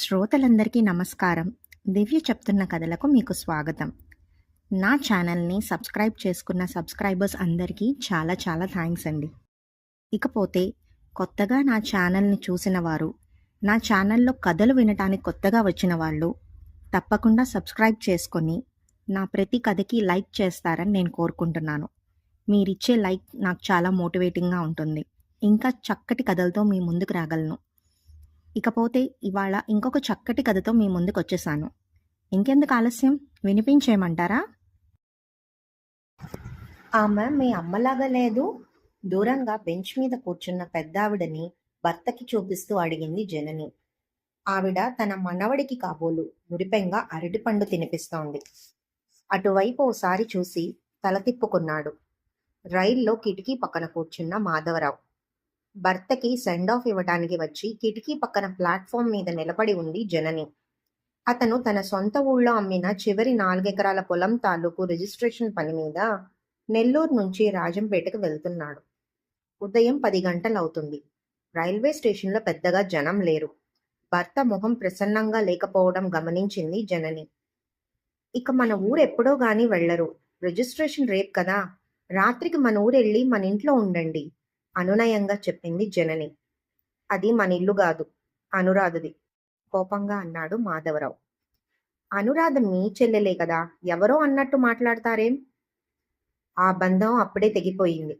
శ్రోతలందరికీ నమస్కారం. దివ్య చెప్తున్న కథలకు మీకు స్వాగతం. నా ఛానల్ని సబ్స్క్రైబ్ చేసుకున్న సబ్స్క్రైబర్స్ అందరికీ చాలా చాలా థ్యాంక్స్ అండి. ఇకపోతే కొత్తగా నా ఛానల్ని చూసిన వారు నా ఛానల్లో కథలు వినటానికి కొత్తగా వచ్చిన వాళ్ళు తప్పకుండా సబ్స్క్రైబ్ చేసుకొని నా ప్రతి కథకి లైక్ చేస్తారని నేను కోరుకుంటున్నాను. మీరిచ్చే లైక్ నాకు చాలా మోటివేటింగ్గా ఉంటుంది. ఇంకా చక్కటి కథలతో మీ ముందుకు రాగలను. ఇకపోతే ఇవాళ ఇంకొక చక్కటి కథతో మీ ముందుకు వచ్చేసాను ఇంకెందుకు ఆలస్యం? వినిపించేయమంటారా? ఆమె మీ అమ్మలాగా లేదు. దూరంగా బెంచ్ మీద కూర్చున్న పెద్దావిడని భర్తకి చూపిస్తూ అడిగింది జనని. ఆవిడ తన మనవడికి కాబోలు మురిపెంగా అరటిపండు తినిపిస్తోంది. అటువైపు ఓసారి చూసి తల తిప్పుకున్నాడు. రైల్లో కిటికీ పక్కన కూర్చున్న మాధవరావు. భర్తకి సెండ్ ఆఫ్ ఇవ్వడానికి వచ్చి కిటికీ పక్కన ప్లాట్ఫామ్ మీద నిలబడి ఉంది జనని. అతను తన సొంత ఊళ్ళో అమ్మిన చివరి నాలుగెకరాల పొలం తాలూకు రిజిస్ట్రేషన్ పని మీద నెల్లూరు నుంచి రాజంపేటకు వెళ్తున్నాడు. ఉదయం పది గంటలవుతుంది. రైల్వే స్టేషన్లో పెద్దగా జనం లేరు. భర్త మొహం ప్రసన్నంగా లేకపోవడం గమనించింది జనని. ఇక మన ఊరు ఎప్పుడో గాని వెళ్ళరు రిజిస్ట్రేషన్ రేపు కదా. రాత్రికి మన ఊరు వెళ్ళి మన ఇంట్లో ఉండండి. అనునయంగా చెప్పింది జనని. అది మన ఇల్లు కాదు అనురాధది. కోపంగా అన్నాడు మాధవరావు. అనురాధ మీ చెల్లెలే కదా ఎవరో అన్నట్టు మాట్లాడతారేం? ఆ బంధం అప్పుడే తెగిపోయింది.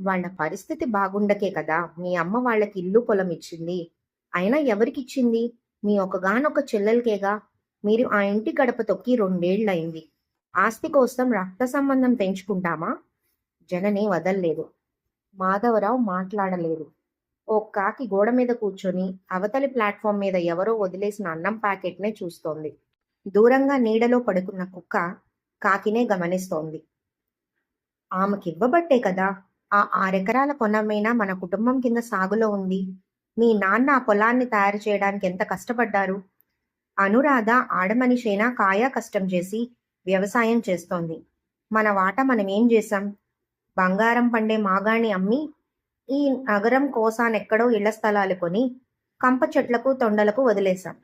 వాళ్ళ పరిస్థితి బాగుండకే కదా మీ అమ్మ వాళ్ళకి ఇల్లు పొలం ఇచ్చింది. అయినా ఎవరికిచ్చింది? మీ ఒకగానొక చెల్లెలకేగా? మీరు ఆ ఇంటి గడప తొక్కి రెండేళ్ళయింది ఆస్తి కోసం రక్త సంబంధం పెంచుకుంటామా? జనని వదల్లేదు. మాధవరావు మాట్లాడలేదు. ఓ కాకి గోడ మీద కూర్చొని అవతలి ప్లాట్ఫామ్ మీద ఎవరో వదిలేసిన అన్నం ప్యాకెట్నే చూస్తోంది. దూరంగా నీడలో పడుకున్న కుక్క కాకినే గమనిస్తోంది. ఆమెకివ్వబట్టే కదా ఆ ఆరెకరాల పొలమైనా మన కుటుంబం కింద సాగులో ఉంది? మీ నాన్న ఆ పొలాన్ని తయారు చేయడానికి ఎంత కష్టపడ్డారు? అనురాధ ఆడమనిషైనా కాయా కష్టం చేసి వ్యవసాయం చేస్తోంది. మన వాట మనం ఏం చేశాం? బంగారం పండే మాగాణి అమ్మి ఈ నగరం కోసానెక్కడో ఇళ్ళ స్థలాలు కొని కంప చెట్లకు తొండలకు వదిలేశాం.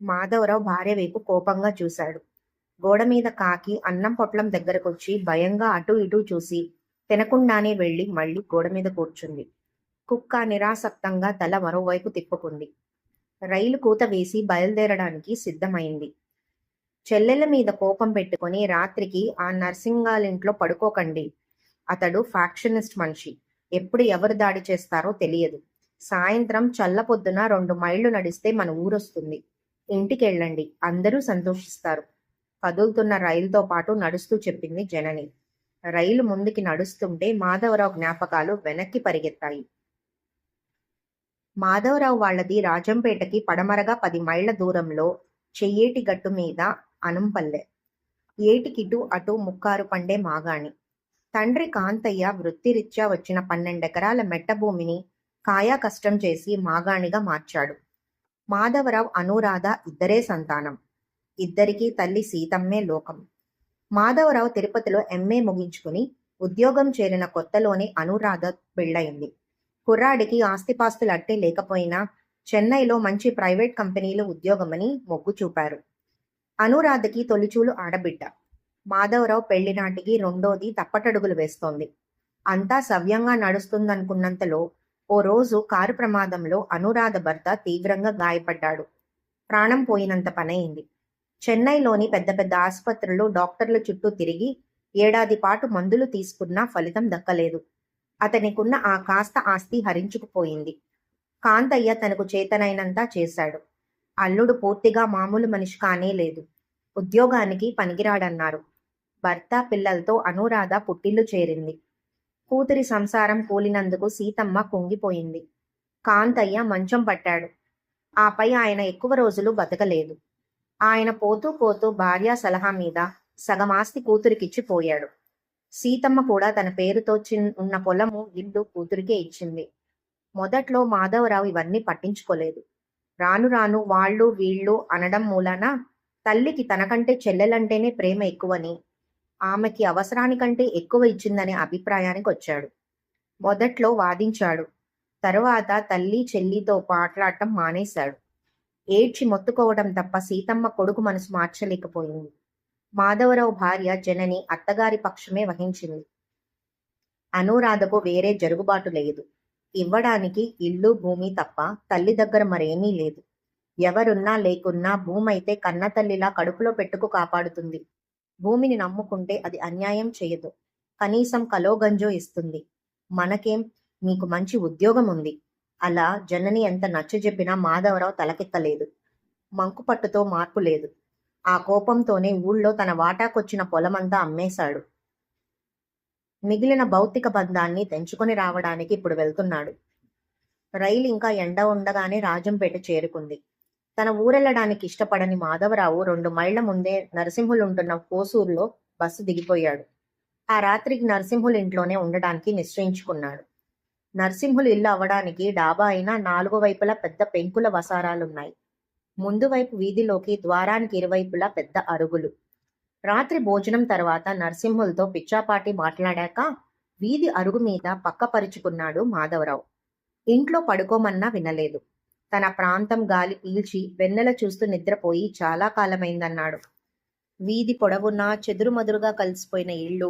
మాధవరావు భార్య వైపు కోపంగా చూశాడు. గోడ మీద కాకి అన్నం పొట్లం దగ్గరకొచ్చి భయంగా అటు ఇటు చూసి తినకుండానే వెళ్ళి మళ్ళీ గోడ మీద కూర్చుంది. కుక్క నిరాసక్తంగా తల మరోవైపు తిప్పుకుంది. రైలు కూత వేసి బయలుదేరడానికి సిద్ధమైంది. చెల్లెల మీద కోపం పెట్టుకుని రాత్రికి ఆ నర్సింగాలింట్లో పడుకోకండి అతడు ఫ్యాక్షనిస్ట్ మనిషి. ఎప్పుడు ఎవరు దాడి చేస్తారో తెలియదు. సాయంత్రం చల్లపొద్దున రెండు మైళ్ళు నడిస్తే మన ఊరొస్తుంది. ఇంటికెళ్ళండి. అందరూ సంతోషిస్తారు. కదులుతున్న రైలుతో పాటు నడుస్తూ చెప్పింది జనని. రైలు ముందుకి నడుస్తుంటే మాధవరావు జ్ఞాపకాలు వెనక్కి పరిగెత్తాయి. మాధవరావు వాళ్ళది రాజంపేటకి పడమరగా పది మైళ్ళ దూరంలో చెయ్యేటి గట్టు మీద అనంపల్లె. ఏటికిటు అటు ముక్కారు పండే మాగాణి. తండ్రి కాంతయ్య వృత్తిరీత్యా వచ్చిన పన్నెండెకరాల మెట్ట భూమిని కాయా కష్టం చేసి మాగాణిగా మార్చాడు. మాధవరావు అనురాధ ఇద్దరే సంతానం. ఇద్దరికీ తల్లి సీతమ్మే లోకం. మాధవరావు తిరుపతిలో ఎంఏ ముగించుకుని ఉద్యోగం చేరిన కొత్తలోనే అనురాధ పెళ్ళయింది. కుర్రాడికి ఆస్తిపాస్తులు అట్టే లేకపోయినా చెన్నైలో మంచి ప్రైవేట్ కంపెనీలో ఉద్యోగమని మొగ్గు చూపారు. అనురాధకి తొలిచూలు ఆడబిడ్డ. మాధవరావు పెళ్ళినాటికి రెండోది తప్పటడుగులు వేస్తోంది. అంతా సవ్యంగా నడుస్తుందనుకున్నంతలో ఓ రోజు కారు ప్రమాదంలో అనురాధ భర్త తీవ్రంగా గాయపడ్డాడు. ప్రాణం పోయినంత పనయింది. చెన్నైలోని పెద్ద పెద్ద ఆసుపత్రులు డాక్టర్ల చుట్టూ తిరిగి ఏడాది పాటు మందులు తీసుకున్నా ఫలితం దక్కలేదు. అతనికున్న ఆ కాస్త ఆస్తి హరించుకుపోయింది. కాంతయ్య తనకు చేతనైనంతా చేశాడు. అల్లుడు పూర్తిగా మామూలు మనిషి కానే లేదు ఉద్యోగానికి పనికిరాడన్నారు. భర్త పిల్లలతో అనురాధ పుట్టిల్లు చేరింది. కూతురి సంసారం కూలినందుకు సీతమ్మ కుంగిపోయింది. కాంతయ్య మంచం పట్టాడు. ఆపై ఆయన ఎక్కువ రోజులు బతకలేదు. ఆయన పోతూ పోతూ భార్య సలహా మీద సగమాస్తి కూతురికిచ్చి పోయాడు. సీతమ్మ కూడా తన పేరుతో చిన్ ఉన్న పొలము ఇల్లు కూతురికే ఇచ్చింది. మొదట్లో మాధవరావు ఇవన్నీ పట్టించుకోలేదు. రాను రాను వాళ్ళు వీళ్ళు అనడం మూలాన తల్లికి తనకంటే చెల్లెలంటేనే ప్రేమ ఎక్కువని ఆమెకి అవసరానికంటే ఎక్కువ ఇచ్చిందనే అభిప్రాయానికి వచ్చాడు. మొదట్లో వాదించాడు. తరువాత తల్లి చెల్లితో మాట్లాడటం మానేశాడు. ఏడ్చి మొత్తుకోవడం తప్ప సీతమ్మ కొడుకు మనసు మార్చలేకపోయింది. మాధవరావు భార్య జనని అత్తగారి పక్షమే వహించింది. అనురాధకు వేరే జరుగుబాటు లేదు. ఇవ్వడానికి ఇల్లు భూమి తప్ప తల్లి దగ్గర మరేమీ లేదు. ఎవరున్నా లేకున్నా భూమైతే కన్నతల్లిలా కన్న తల్లిలా కడుపులో పెట్టుకు కాపాడుతుంది. భూమిని నమ్ముకుంటే అది అన్యాయం చేయదు. కనీసం కలోగంజో ఇస్తుంది. మనకేం? మీకు మంచి ఉద్యోగం ఉంది అలా జనని ఎంత నచ్చజెప్పినా మాధవరావు తలకెత్తలేదు మంకుపట్టుతో మార్పు లేదు. ఆ కోపంతోనే ఊళ్ళో తన వాటాకొచ్చిన పొలమంతా అమ్మేశాడు. మిగిలిన భౌతిక బంధాన్ని తెంచుకొని రావడానికి ఇప్పుడు వెళ్తున్నాడు. రైలు ఇంకా ఎండ ఉండగానే రాజంపేట చేరుకుంది. తన ఊరెళ్ళడానికి ఇష్టపడని మాధవరావు రెండు మైళ్ళ ముందే నరసింహులుంటున్న కోసూరులో బస్సు దిగిపోయాడు. ఆ రాత్రికి నరసింహుల ఇంట్లోనే ఉండడానికి నిశ్చయించుకున్నాడు. నరసింహులు ఇల్లు అవ్వడానికి డాబా అయినా నాలుగు వైపులా పెద్ద పెంకుల వసారాలున్నాయి. ముందు వైపు వీధిలోకి ద్వారానికి ఇరువైపులా పెద్ద అరుగులు. రాత్రి భోజనం తర్వాత నరసింహులతో పిచ్చాపాటి మాట్లాడాక వీధి అరుగు మీద పక్కపరుచుకున్నాడు మాధవరావు. ఇంట్లో పడుకోమన్నా వినలేదు. తన ప్రాంతం గాలి పీల్చి వెన్నెల చూస్తూ నిద్రపోయి చాలా కాలమైందన్నాడు. వీధి పొడవునా చెదురుమదురుగా కలిసిపోయిన ఇళ్ళు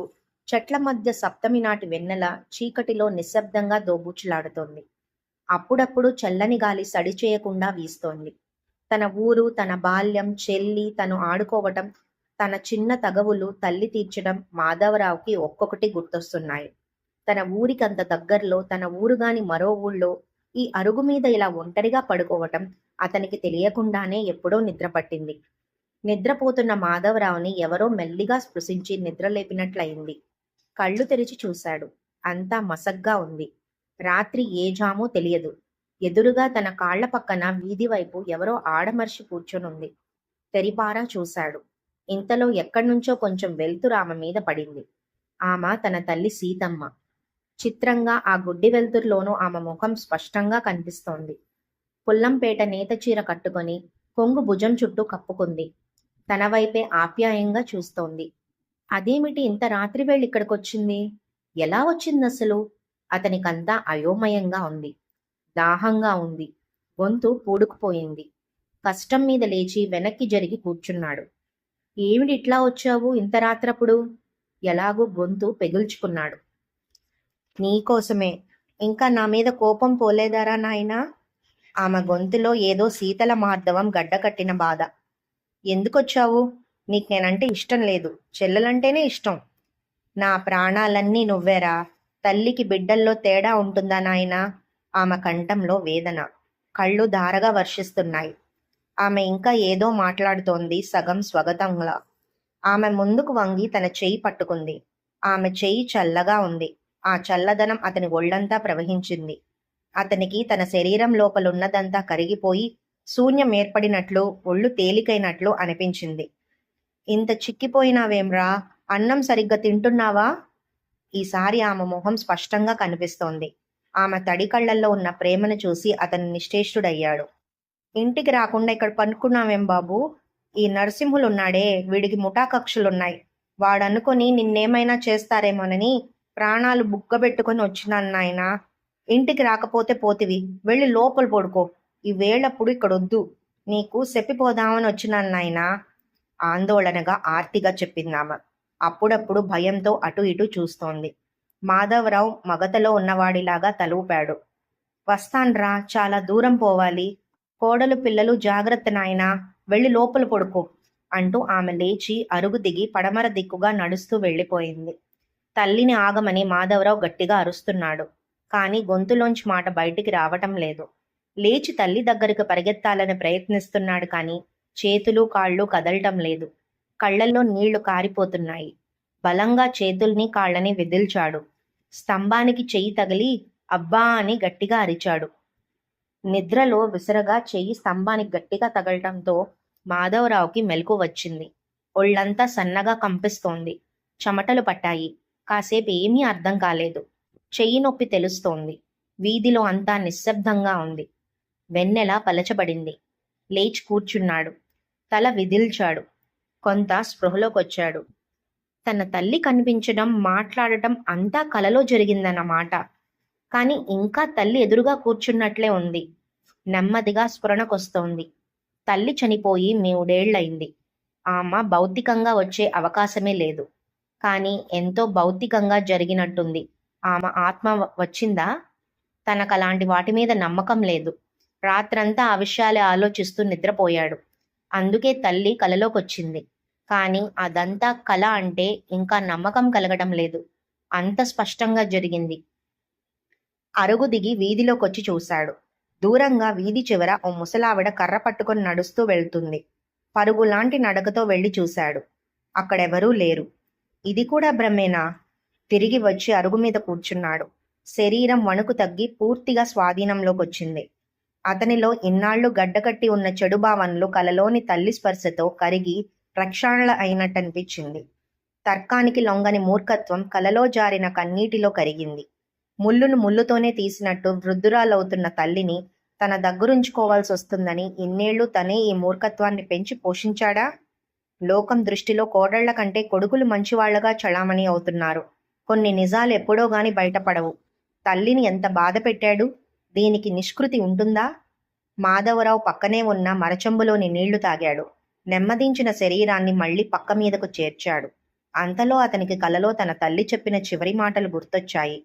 చెట్ల మధ్య సప్తమి నాటి వెన్నెల చీకటిలో నిశ్శబ్దంగా దోబూచులాడుతోంది. అప్పుడప్పుడు చల్లని గాలి సడి చేయకుండా వీస్తోంది. తన ఊరు తన బాల్యం చెల్లి తను ఆడుకోవటం తన చిన్న తగవులు తల్లి తీర్చడం మాధవరావుకి ఒక్కొక్కటి గుర్తొస్తున్నాయి. తన ఊరికంత దగ్గరలో తన ఊరుగాని మరో ఊళ్ళో ఈ అరుగు మీద ఇలా ఒంటరిగా పడుకోవటం అతనికి తెలియకుండానే ఎప్పుడో నిద్ర పట్టింది. నిద్రపోతున్న మాధవరావుని ఎవరో మెల్లిగా స్పృశించి నిద్రలేపినట్లయింది కళ్ళు తెరిచి చూశాడు. అంతా మసగ్గా ఉంది. రాత్రి ఏ జామో తెలియదు. ఎదురుగా తన కాళ్ళ పక్కన వీధి వైపు ఎవరో ఆడమర్షి కూర్చొనుంది. తెరిపారా చూశాడు. ఇంతలో ఎక్కడి నుంచో కొంచెం వెలుతురు ఆమె మీద పడింది. ఆమె తన తల్లి సీతమ్మ. చిత్రంగా ఆ గుడ్డి వెలుతురులోనూ ఆమె ముఖం స్పష్టంగా కనిపిస్తోంది. పుల్లంపేట నేత చీర కట్టుకొని కొంగు భుజం చుట్టూ కప్పుకుంది. తన వైపే ఆప్యాయంగా చూస్తోంది. అదేమిటి ఇంత రాత్రి వేళ ఇక్కడికొచ్చింది? ఎలా వచ్చింది అసలు అతనికంతా అయోమయంగా ఉంది. దాహంగా ఉంది. గొంతు పూడుకుపోయింది. కష్టం మీద లేచి వెనక్కి జరిగి కూర్చున్నాడు. ఏమిటి ఇట్లా వచ్చావు ఇంత రాత్రప్పుడు? ఎలాగో గొంతు పెగుల్చుకున్నాడు. నీకోసమే. ఇంకా నా మీద కోపం పోలేదారా నాయనా? ఆమె గొంతులో ఏదో శీతల మార్దవం గడ్డకట్టిన బాధ. ఎందుకొచ్చావు? నీకు నేనంటే ఇష్టం లేదు. చెల్లెలంటేనే ఇష్టం. నా ప్రాణాలన్నీ నువ్వేరా? తల్లికి బిడ్డల్లో తేడా ఉంటుందా నాయనా? ఆమె కంఠంలో వేదన. కళ్ళు ధారగా వర్షిస్తున్నాయి. ఆమె ఇంకా ఏదో మాట్లాడుతోంది సగం స్వగతంలా. ఆమె ముందుకు వంగి తన చెయ్యి పట్టుకుంది. ఆమె చెయ్యి చల్లగా ఉంది. ఆ చల్లదనం అతని ఒళ్ళంతా ప్రవహించింది. అతనికి తన శరీరం లోపలున్నదంతా కరిగిపోయి శూన్యం ఏర్పడినట్లు ఒళ్ళు తేలికైనట్లు అనిపించింది. ఇంత చిక్కిపోయినావేమ్రా? అన్నం సరిగ్గా తింటున్నావా? ఈసారి ఆమె మొహం స్పష్టంగా కనిపిస్తోంది. ఆమె తడి కళ్ళల్లో ఉన్న ప్రేమను చూసి అతను నిశ్చేష్టుడయ్యాడు. ఇంటికి రాకుండా ఇక్కడ పనుకున్నావేం బాబు? ఈ నరసింహులున్నాడే వీడికి ముఠా కక్షలున్నాయి వాడనుకొని నిన్నేమైనా చేస్తారేమోనని ప్రాణాలు బుగ్గబెట్టుకొని వచ్చినాను నాయనా. ఇంటికి రాకపోతే పోతివి. వెళ్ళి లోపల పడుకో. ఈ వేళప్పుడు ఇక్కడొద్దు. నీకు చెప్పిపోదామని వచ్చినాను నాయనా. ఆందోళనగా ఆర్తిగా చెప్పిందామ అప్పుడప్పుడు భయంతో అటు ఇటు చూస్తోంది. మాధవరావు మగతలో ఉన్నవాడిలాగా తలూపాడు. వస్తాన్రా చాలా దూరం పోవాలి. కోడలు పిల్లలు జాగ్రత్త నాయనా. వెళ్ళి లోపల పడుకో అంటూ ఆమె లేచి అరుగు దిగి పడమర దిక్కుగా నడుస్తూ వెళ్ళిపోయింది. తల్లిని ఆగమని మాధవరావు గట్టిగా అరుస్తున్నాడు. కానీ గొంతులోంచి మాట బయటికి రావటం లేదు. లేచి తల్లి దగ్గరకు పరిగెత్తాలని ప్రయత్నిస్తున్నాడు కానీ చేతులు కాళ్ళు కదలటం లేదు. కళ్ళల్లో నీళ్ళు కారిపోతున్నాయి. బలంగా చేతుల్ని కాళ్ళని విదిల్చాడు. స్తంభానికి చెయ్యి తగిలి అబ్బా అని గట్టిగా అరిచాడు. నిద్రలో విసరగా చెయ్యి స్తంభానికి గట్టిగా తగలటంతో మాధవరావుకి మెలకు వచ్చింది. ఒళ్ళంతా సన్నగా కంపిస్తోంది. చెమటలు పట్టాయి. కాసేపు ఏమీ అర్థం కాలేదు. చెయ్యి నొప్పి తెలుస్తోంది. వీధిలో అంతా నిశ్శబ్దంగా ఉంది. వెన్నెల పలచబడింది. లేచి కూర్చున్నాడు. తల విదిల్చాడు. కొంత స్పృహలోకొచ్చాడు. తన తల్లి కనిపించడం మాట్లాడటం అంతా కలలో జరిగిందన్నమాట. కానీ ఇంకా తల్లి ఎదురుగా కూర్చున్నట్లే ఉంది. నెమ్మదిగా స్ఫురణకొస్తోంది. తల్లి చనిపోయి మూడేళ్ళయింది. ఆమె భౌతికంగా వచ్చే అవకాశమే లేదు. కానీ ఎంతో భౌతికంగా జరిగినట్టుంది. ఆమె ఆత్మ వచ్చిందా? తనకు అలాంటి వాటి మీద నమ్మకం లేదు. రాత్రంతా ఆ విషయాలే ఆలోచిస్తూ నిద్రపోయాడు. అందుకే తల్లి కలలోకొచ్చింది. కానీ అదంతా కల అంటే ఇంకా నమ్మకం కలగడం లేదు. అంత స్పష్టంగా జరిగింది. అరుగు దిగి వీధిలోకొచ్చి చూశాడు. దూరంగా వీధి చివర ఓ ముసలావిడ కర్ర పట్టుకొని నడుస్తూ వెళ్తుంది. పరుగులాంటి నడకతో వెళ్ళి చూశాడు. అక్కడెవరూ లేరు. ఇది కూడా భ్రమేనా? తిరిగి వచ్చి అరుగు మీద కూర్చున్నాడు. శరీరం వణుకు తగ్గి పూర్తిగా స్వాధీనంలోకొచ్చింది. అతనిలో ఇన్నాళ్ళు గడ్డకట్టి ఉన్న చెడు భావనలు కలలోని తల్లి స్పర్శతో కరిగి రక్షణల అయినట్టనిపించింది. తర్కానికి లొంగని మూర్ఖత్వం కలలో జారిన కన్నీటిలో కరిగింది. ముళ్ళును ముళ్ళుతోనే తీసినట్టు వృద్ధురాలవుతున్న తల్లిని తన దగ్గరుంచుకోవాల్సి వస్తుందని ఇన్నేళ్ళు తనే ఈ మూర్ఖత్వాన్ని పెంచి పోషించాడా? లోకం దృష్టిలో కోడళ్ళ కంటే కొడుకులు మంచివాళ్ళగా చలామణి అవుతున్నారు. కొన్ని నిజాలు ఎప్పుడో గాని బయటపడవు. తల్లిని ఎంత బాధ పెట్టాడు? దీనికి నిష్కృతి ఉంటుందా? మాధవరావు పక్కనే ఉన్న మరచంబులోని నీళ్ళు తాగాడు. నెమ్మదించిన శరీరాన్ని మళ్ళీ పక్క మీదకు చేర్చాడు. అంతలో అతనికి కలలో తన తల్లి చెప్పిన చివరి మాటలు గుర్తొచ్చాయి.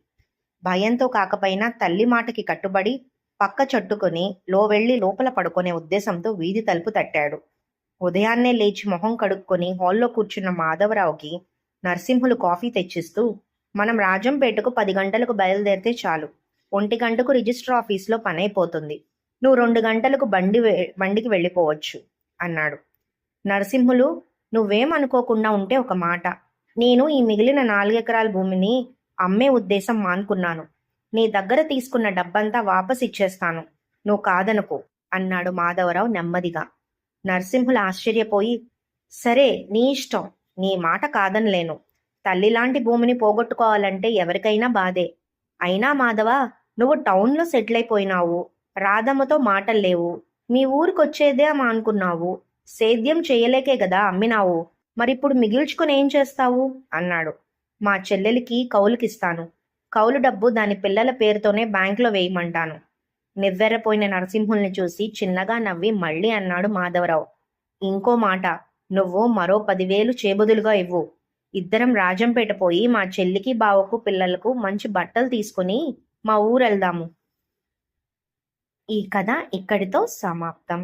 భయంతో కాకపోయినా తల్లి మాటకి కట్టుబడి పక్క చట్టుకుని లో వెళ్ళి లోపల పడుకునే ఉద్దేశంతో వీధి తలుపు తట్టాడు. ఉదయాన్నే లేచి మొహం కడుక్కొని హాల్లో కూర్చున్న మాధవరావుకి నరసింహులు కాఫీ తెచ్చిస్తూ మనం రాజంపేటకు పది గంటలకు బయలుదేరితే చాలు. ఒంటి గంటకు రిజిస్టర్ ఆఫీస్లో పని అయిపోతుంది నువ్వు రెండు గంటలకు బండి బండికి వెళ్ళిపోవచ్చు అన్నాడు. నరసింహులు నువ్వేం అనుకోకుండా ఉంటే ఒక మాట. నేను ఈ మిగిలిన నాలుగెకరాల భూమిని అమ్మే ఉద్దేశం మానుకున్నాను. నీ దగ్గర తీసుకున్న డబ్బంతా వాపస్ ఇచ్చేస్తాను నువ్వు కాదనుకో అన్నాడు మాధవరావు నెమ్మదిగా. నరసింహులు ఆశ్చర్యపోయి సరే నీ ఇష్టం. నీ మాట కాదనలేను. తల్లిలాంటి భూమిని పోగొట్టుకోవాలంటే ఎవరికైనా బాధే. అయినా మాధవ నువ్వు టౌన్లో సెటిల్ అయిపోయినావు రాధమ్మతో మాటలు లేవు. మీ ఊరికొచ్చేదే అమ్మా అనుకున్నావు. సేద్యం చేయలేకే కదా అమ్మినావు. మరిప్పుడు మిగిల్చుకుని ఏం చేస్తావు? అన్నాడు. మా చెల్లెలికి కౌలుకిస్తాను. కౌలు డబ్బు దాని పిల్లల పేరుతోనే బ్యాంకులో వేయమంటాను. నివ్వెరపోయిన నరసింహుల్ని చూసి చిన్నగా నవ్వి మళ్ళీ అన్నాడు మాధవరావు. ఇంకో మాట నువ్వు మరో పదివేలు చేబుదులుగా ఇవ్వు. ఇద్దరం రాజంపేట పోయి మా చెల్లికి బావకు పిల్లలకు మంచి బట్టలు తీసుకుని మా ఊరెళ్దాము. ఈ కథ ఇక్కడితో సమాప్తం.